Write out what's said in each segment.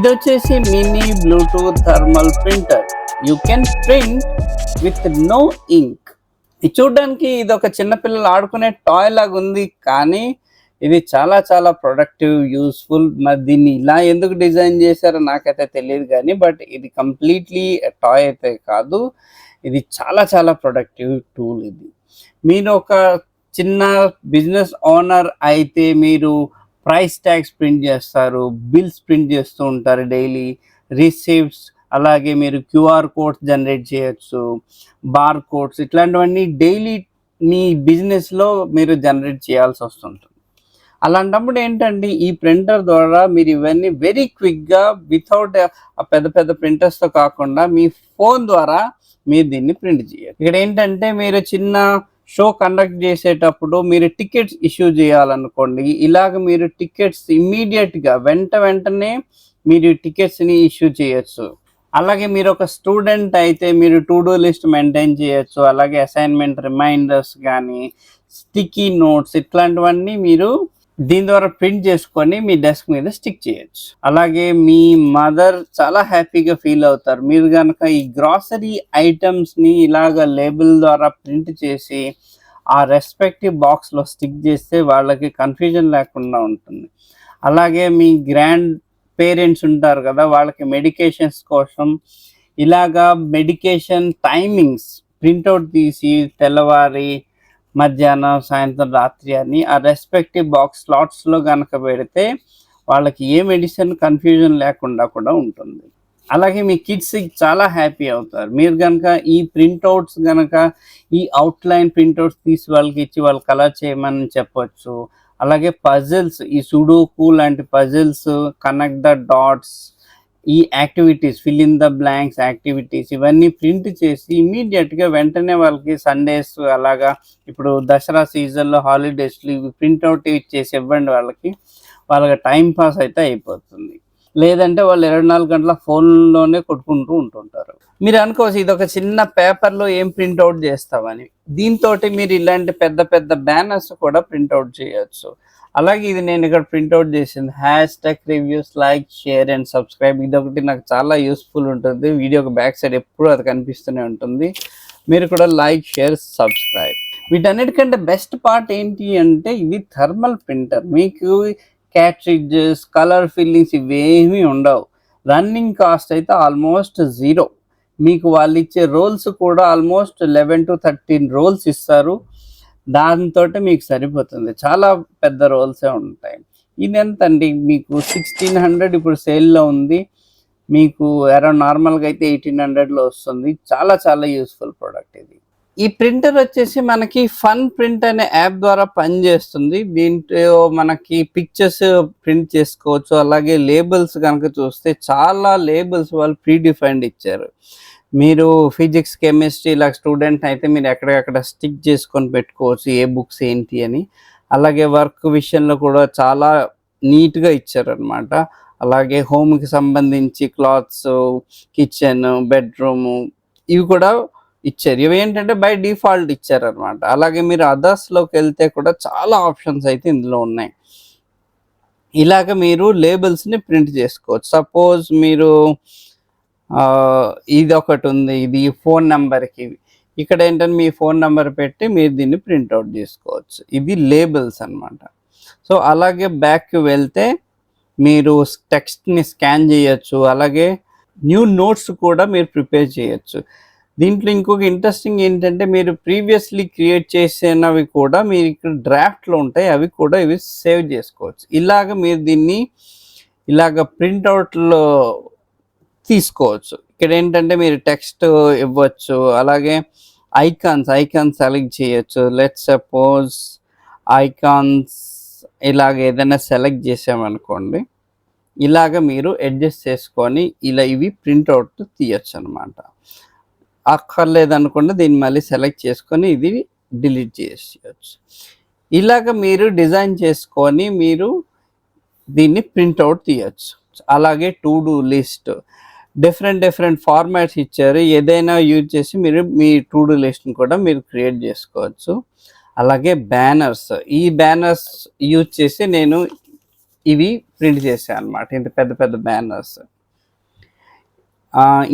ఇది వచ్చేసి mini Bluetooth thermal printer. You can print with no ink ఇది చూడడానికి ఇది ఒక చిన్నపిల్లలు ఆడుకునే టాయ్ లాగా ఉంది కానీ ఇది చాలా చాలా ప్రొడక్టివ్ యూస్ఫుల్ మరి దీన్ని ఇలా ఎందుకు డిజైన్ చేశారో నాకైతే తెలియదు కానీ బట్ ఇది కంప్లీట్లీ టాయ్ అయితే కాదు. ఇది చాలా చాలా ప్రొడక్టివ్ టూల్ ఇది. మీరు ఒక చిన్న బిజినెస్ ఓనర్ అయితే మీరు ప్రైస్ ట్యాగ్స్ ప్రింట్ చేస్తారు బిల్స్ ప్రింట్ చేస్తూ ఉంటారు డైలీ. రిసీప్ట్స్ అలాగే మీరు క్యూఆర్ కోడ్స్ జనరేట్ చేయొచ్చు బార్ కోడ్స్ ఇట్లాంటివన్నీ డైలీ మీ బిజినెస్లో మీరు జనరేట్ చేయాల్సి వస్తుంటుంది. అలాంటప్పుడు ఏంటంటే ఈ ప్రింటర్ ద్వారా మీరు ఇవన్నీ వెరీ క్విక్గా వితౌట్ పెద్ద పెద్ద ప్రింటర్స్తో కాకుండా మీ ఫోన్ ద్వారా మీరు దీన్ని ప్రింట్ చేయాలి. ఇక్కడ ఏంటంటే మీరు చిన్న షో కండక్ట్ చేసేటప్పుడు మీరు టికెట్స్ ఇష్యూ చేయాలనుకోండి ఇలాగ మీరు టికెట్స్ ఇమ్మీడియట్గా వెంట వెంటనే మీరు టికెట్స్ని ఇష్యూ చేయొచ్చు. అలాగే మీరు ఒక స్టూడెంట్ అయితే మీరు టు డూ లిస్ట్ మెయింటైన్ చేయొచ్చు అలాగే అసైన్మెంట్ రిమైండర్స్ కానీ స్టిక్కీ నోట్స్ ఇట్లాంటివన్నీ మీరు దీని ద్వారా ప్రింట్ చేసుకొని మీ డెస్క్ మీద స్టిక్ చేయొచ్చు. అలాగే మీ మదర్ చాలా హ్యాపీగా ఫీల్ అవుతారు. మీరు కనుక ఈ గ్రాసరీ ఐటమ్స్ని ఇలాగ లేబుల్ ద్వారా ప్రింట్ చేసి ఆ రెస్పెక్టివ్ బాక్స్లో స్టిక్ చేస్తే వాళ్ళకి కన్ఫ్యూజన్ లేకుండా ఉంటుంది. అలాగే మీ గ్రాండ్ పేరెంట్స్ ఉంటారు కదా వాళ్ళకి మెడికేషన్స్ కోసం ఇలాగా మెడికేషన్ టైమింగ్స్ ప్రింట్అవుట్ తీసి తెల్లవారి మధ్యాహ్నం సాయంత్రం రాత్రి అని ఆ రెస్పెక్టివ్ బాక్స్ స్లాట్స్లో కనుక పెడితే వాళ్ళకి ఏ మెడిసిన్ కన్ఫ్యూజన్ లేకుండా కూడా ఉంటుంది. అలాగే మీ కిడ్స్ చాలా హ్యాపీ అవుతారు. మీరు కనుక ఈ ప్రింట్అవుట్స్ కనుక ఈ అవుట్లైన్ ప్రింట్అవుట్స్ తీసి వాళ్ళకి ఇచ్చి వాళ్ళు కలర్ చేయమని చెప్పొచ్చు. అలాగే పజిల్స్ ఈ సుడోకు లాంటి పజిల్స్ కనెక్ట్ ద డాట్స్ ఈ activities fill in the blanks activities ఇవన్నీ ప్రింట్ చేసి ఇమీడియట్గా వెంటనే వాళ్ళకి సండేస్ అలాగా ఇప్పుడు దసరా సీజన్లో హాలిడేస్లో ఇవి ప్రింట్అవుట్ ఇచ్చేసి ఇవ్వండి వాళ్ళకి వాళ్ళకి టైం పాస్ అయితే అయిపోతుంది. లేదంటే వాళ్ళు ఇరవై నాలుగు గంటల ఫోన్లోనే కొట్టుకుంటూ ఉంటుంటారు. మీరు అనుకోవచ్చు ఇది ఒక చిన్న పేపర్లో ఏం ప్రింట్అవుట్ చేస్తామని. దీంతో మీరు ఇలాంటి పెద్ద పెద్ద బ్యానర్స్ కూడా ప్రింట్అవుట్ చేయొచ్చు. అలాగే ఇది నేను ఇక్కడ ప్రింట్అవుట్ చేసింది. Hashtag reviews like share and subscribe ఇది ఒకటి నాకు చాలా యూస్ఫుల్ ఉంటుంది. వీడియోకి బ్యాక్ సైడ్ ఎప్పుడు అది కనిపిస్తూనే ఉంటుంది. మీరు కూడా లైక్ షేర్ సబ్స్క్రైబ్ వీటన్నిటికంటే బెస్ట్ పార్ట్ ఏంటి అంటే ఇది థర్మల్ ప్రింటర్ మీకు క్యాట్రిడ్జెస్ కలర్ ఫిల్లింగ్స్ ఇవేమీ ఉండవు. రన్నింగ్ కాస్ట్ అయితే ఆల్మోస్ట్ జీరో మీకు వాళ్ళు ఇచ్చే రోల్స్ కూడా almost eleven to thirteen rolls ఇస్తారు. దాంతో మీకు సరిపోతుంది. చాలా పెద్ద రోల్సే ఉంటాయి. ఇది ఎంత అండి మీకు సిక్స్టీన్ హండ్రెడ్ ఇప్పుడు సేల్లో ఉంది. మీకు అరౌండ్ నార్మల్గా అయితే ఎయిటీన్ హండ్రెడ్లో వస్తుంది. చాలా చాలా యూస్ఫుల్ ప్రోడక్ట్ ఇది. ఈ ప్రింటర్ వచ్చేసి మనకి ఫన్ ప్రింట్ అనే యాప్ ద్వారా పనిచేస్తుంది. దీంట్లో మనకి పిక్చర్స్ ప్రింట్ చేసుకోవచ్చు. అలాగే లేబుల్స్ కనుక చూస్తే చాలా లేబుల్స్ వాళ్ళు ప్రీ డిఫైన్డ్ ఇచ్చారు. మీరు ఫిజిక్స్ కెమిస్ట్రీ ఇలా స్టూడెంట్ అయితే మీరు ఎక్కడెక్కడ స్టిక్ చేసుకొని పెట్టుకోవచ్చు ఏ బుక్స్ ఏంటి అని. అలాగే వర్క్ విషయంలో కూడా చాలా నీట్గా ఇచ్చారనమాట అలాగే హోమ్కి సంబంధించి క్లాత్స్ కిచెన్ బెడ్రూమ్ ఇవి కూడా ఇచ్చారు. ఇవి ఏంటంటే బై డిఫాల్ట్ ఇచ్చారనమాట అలాగే మీరు అదర్స్లోకి వెళ్తే కూడా చాలా ఆప్షన్స్ అయితే ఇందులో ఉన్నాయి. ఇలాగ మీరు లేబుల్స్ని ప్రింట్ చేసుకోవచ్చు. సపోజ్ మీరు ఇది ఒకటి ఉంది ఇది ఫోన్ నెంబర్కి ఇక్కడ ఏంటంటే మీ ఫోన్ నెంబర్ పెట్టి మీరు దీన్ని ప్రింట్అవుట్ చేసుకోవచ్చు. ఇది లేబుల్స్ అన్నమాట. సో అలాగే బ్యాక్కి వెళ్తే మీరు టెక్స్ట్ని స్కాన్ చేయొచ్చు. అలాగే న్యూ నోట్స్ కూడా మీరు ప్రిపేర్ చేయొచ్చు. దీంట్లో ఇంకొక ఇంట్రెస్టింగ్ ఏంటంటే మీరు ప్రీవియస్లీ క్రియేట్ చేసినవి కూడా మీరు ఇక్కడ డ్రాఫ్ట్లో ఉంటాయి. అవి కూడా ఇవి సేవ్ చేసుకోవచ్చు. ఇలాగ మీరు దీన్ని ఇలాగ ప్రింట్అవుట్లో తీసుకోవచ్చు. ఇక్కడ ఏంటంటే మీరు టెక్స్ట్ ఇవ్వచ్చు అలాగే ఐకాన్స్ ఐకాన్స్ సెలెక్ట్ చేయొచ్చు. లెట్ సపోజ్ ఐకాన్స్ ఇలాగ ఏదైనా సెలెక్ట్ చేసామనుకోండి ఇలాగ మీరు అడ్జస్ట్ చేసుకొని ఇలా ఇవి ప్రింట్అవుట్ తీయచ్చు అనమాట అక్కర్లేదు దీన్ని మళ్ళీ సెలెక్ట్ చేసుకొని ఇది డిలీట్ చేసేయచ్చు. ఇలాగ మీరు డిజైన్ చేసుకొని మీరు దీన్ని ప్రింట్అవుట్ తీయచ్చు. అలాగే to do list different different formats ఇచ్చారు. ఏదైనా యూజ్ చేసి మీరు మీ టు డూ లిస్ట్ని కూడా మీరు క్రియేట్ చేసుకోవచ్చు. అలాగే బ్యానర్స్ ఈ బ్యానర్స్ యూజ్ చేసి నేను ఇవి ప్రింట్ చేశాను అన్నమాట. ఇంత పెద్ద పెద్ద బ్యానర్స్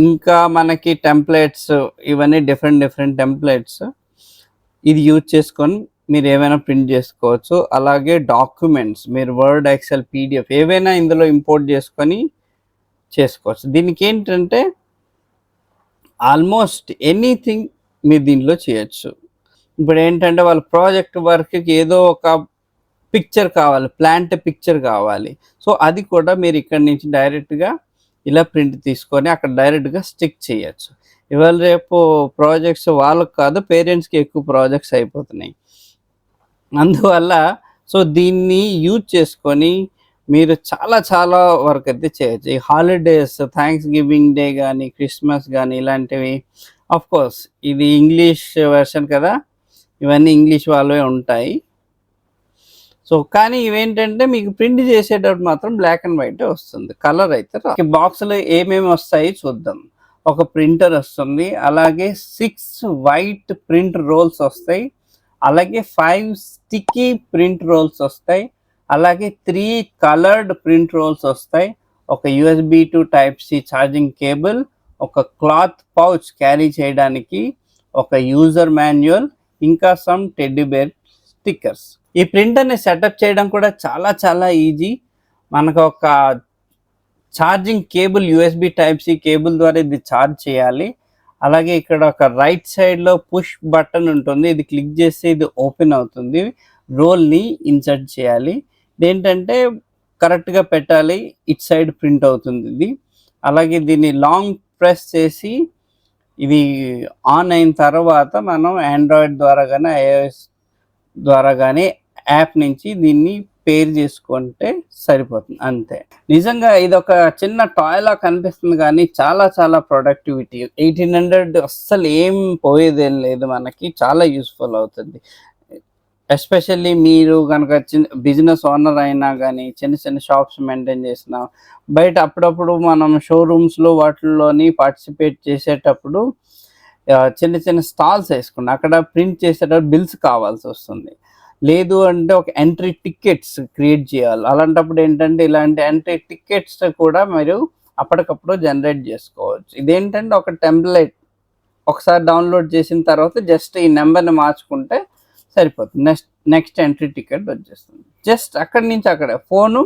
ఇంకా మనకి టెంప్లెట్స్ ఇవన్నీ డిఫరెంట్ డిఫరెంట్ టెంప్లెట్స్ ఇది యూజ్ చేసుకొని మీరు ఏమైనా ప్రింట్ చేసుకోవచ్చు. అలాగే డాక్యుమెంట్స్ మీరు వర్డ్ ఎక్సెల్ పీడిఎఫ్ ఏవైనా ఇందులో ఇంపోర్ట్ చేసుకొని చేసుకోవచ్చు. దీనికి ఏంటంటే ఆల్మోస్ట్ ఎనీథింగ్ మీరు దీంట్లో చేయొచ్చు. ఇప్పుడు ఏంటంటే వాళ్ళ ప్రాజెక్ట్ వర్క్కి ఏదో ఒక పిక్చర్ కావాలి ప్లాంట్ పిక్చర్ కావాలి. సో అది కూడా మీరు ఇక్కడ నుంచి డైరెక్ట్గా ఇలా ప్రింట్ తీసుకొని అక్కడ డైరెక్ట్గా స్టిక్ చేయొచ్చు. ఇవాళ రేపు ప్రాజెక్ట్స్ వాళ్ళకి కాదు పేరెంట్స్కి ఎక్కువ ప్రాజెక్ట్స్ అయిపోతున్నాయి. అందువల్ల సో దీన్ని యూజ్ చేసుకొని మీరు చాలా చాలా వర్క్ అయితే చేయొచ్చు. ఈ హాలిడేస్ థ్యాంక్స్ గివింగ్ డే కానీ క్రిస్మస్ కానీ ఇలాంటివి ఆఫ్ కోర్స్ ఇది ఇంగ్లీష్ వెర్షన్ కదా. ఇవన్నీ ఇంగ్లీష్ వాళ్ళవే ఉంటాయి. సో కానీ ఇవేంటంటే మీకు ప్రింట్ చేసేటప్పుడు మాత్రం బ్లాక్ అండ్ వైట్ వస్తుంది. కలర్ అయితే బాక్స్లో ఏమేమి వస్తాయి చూద్దాం. ఒక ప్రింటర్ వస్తుంది. అలాగే సిక్స్ వైట్ ప్రింట్ రోల్స్ వస్తాయి. అలాగే ఫైవ్ స్టిక్కీ ప్రింట్ రోల్స్ వస్తాయి. అలాగే త్రీ కలర్డ్ ప్రింట్ రోల్స్ వస్తాయి. ఒక USB to type C charging cable ఒక క్లాత్ పౌచ్ క్యారీ చేయడానికి ఒక యూజర్ మాన్యువల్ ఇంకా సమ్ టెడ్డీబేర్ స్టిక్కర్స్ ఈ ప్రింటర్ని సెటప్ చేయడం కూడా చాలా చాలా ఈజీ మనకు ఒక charging cable USB type C cable ద్వారా ఇది ఛార్జ్ చేయాలి. అలాగే ఇక్కడ ఒక రైట్ సైడ్లో పుష్ బటన్ ఉంటుంది. ఇది క్లిక్ చేస్తే ఇది ఓపెన్ అవుతుంది. రోల్ని ఇన్సర్ట్ చేయాలి. ఏంటంటే కరెక్ట్గా పెట్టాలి ఇట్ సైడ్ ప్రింట్ అవుతుంది ఇది. అలాగే దీన్ని లాంగ్ ప్రెస్ చేసి ఇది ఆన్ అయిన తర్వాత మనం ఆండ్రాయిడ్ ద్వారా కానీ ఐఓఎస్ ద్వారా కానీ యాప్ నుంచి దీన్ని పేర్ చేసుకుంటే సరిపోతుంది అంతే. నిజంగా ఇది ఒక చిన్న టాయ్ లా కనిపిస్తుంది కానీ చాలా చాలా ప్రొడక్టివిటీ ఎయిటీన్ హండ్రెడ్ అస్సలు ఏం పోయేదేం లేదు మనకి చాలా యూస్ఫుల్ అవుతుంది. ఎస్పెషల్లీ మీరు కనుక చిన్న బిజినెస్ ఓనర్ అయినా కానీ చిన్న చిన్న షాప్స్ మెయింటైన్ చేసినా బయట అప్పుడప్పుడు మనం షోరూమ్స్లో వాటిల్లోని పార్టిసిపేట్ చేసేటప్పుడు చిన్న చిన్న స్టాల్స్ వేసుకున్నాం అక్కడ ప్రింట్ చేసేటప్పుడు బిల్స్ కావాల్సి వస్తుంది. లేదు అంటే ఒక ఎంట్రీ టికెట్స్ క్రియేట్ చేయాలి. అలాంటప్పుడు ఏంటంటే ఇలాంటి ఎంట్రీ టికెట్స్ కూడా మీరు అప్పటికప్పుడు జనరేట్ చేసుకోవచ్చు. ఇదేంటంటే ఒక టెంప్లెట్ ఒకసారి డౌన్లోడ్ చేసిన తర్వాత జస్ట్ ఈ నెంబర్ని మార్చుకుంటే సరిపోతుంది. నెక్స్ట్ నెక్స్ట్ ఎంట్రీ టికెట్ వచ్చేస్తుంది. జస్ట్ అక్కడి నుంచి అక్కడ ఫోను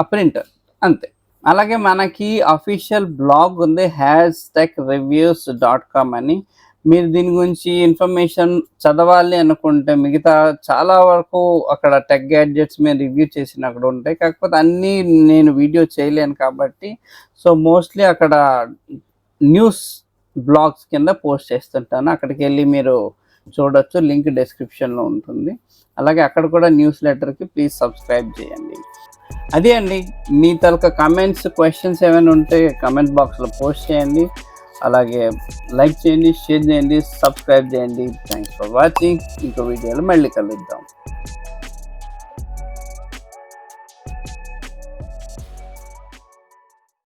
ఆ ప్రింటర్ అంతే. అలాగే మనకి అఫీషియల్ బ్లాగ్ ఉంది hash tech reviews dot com అని. మీరు దీని గురించి ఇన్ఫర్మేషన్ చదవాలి అనుకుంటే మిగతా చాలా వరకు అక్కడ టెక్ గ్యాడ్జెట్స్ మీద రివ్యూ చేసిన అక్కడ ఉంటాయి. కాకపోతే అన్నీ నేను వీడియో చేయలేను కాబట్టి సో మోస్ట్లీ అక్కడ న్యూస్ బ్లాగ్స్ కింద పోస్ట్ చేస్తుంటాను. అక్కడికి వెళ్ళి మీరు చూడొచ్చు లింక్ డిస్క్రిప్షన్లో ఉంటుంది. అలాగే అక్కడ కూడా న్యూస్ లెటర్కి ప్లీజ్ సబ్స్క్రైబ్ చేయండి. అదే అండి మీ తలక కమెంట్స్ క్వశ్చన్స్ ఏమైనా ఉంటే కమెంట్ బాక్స్లో పోస్ట్ చేయండి. అలాగే లైక్ చేయండి షేర్ చేయండి సబ్స్క్రైబ్ చేయండి. థ్యాంక్స్ ఫర్ వాచింగ్ ఇంకో వీడియోలో మళ్ళీ కలుద్దాం.